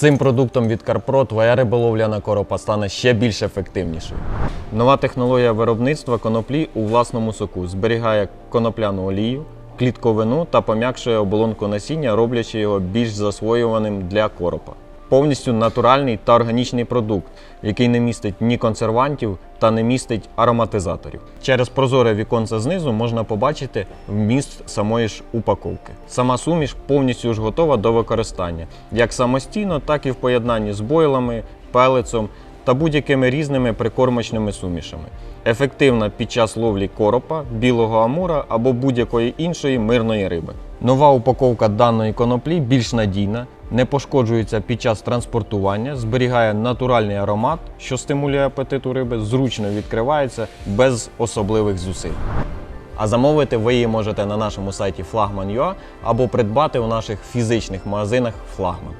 цим продуктом від Карпро твоя риболовля на коропа стане ще більш ефективнішою. Нова технологія виробництва коноплі у власному соку зберігає конопляну олію, клітковину та пом'якшує оболонку насіння, роблячи його більш засвоюваним для коропа. Повністю натуральний та органічний продукт, який не містить ні консервантів та не містить ароматизаторів. Через прозоре віконце знизу можна побачити вміст самої ж упаковки. Сама суміш повністю ж готова до використання, як самостійно, так і в поєднанні з бойлами, пелецом та будь-якими різними прикормочними сумішами. Ефективна під час ловлі коропа, білого амура або будь-якої іншої мирної риби. Нова упаковка даної коноплі більш надійна, не пошкоджується під час транспортування, зберігає натуральний аромат, що стимулює апетит риби, зручно відкривається без особливих зусиль. А замовити ви її можете на нашому сайті flagman.ua або придбати у наших фізичних магазинах Флагман.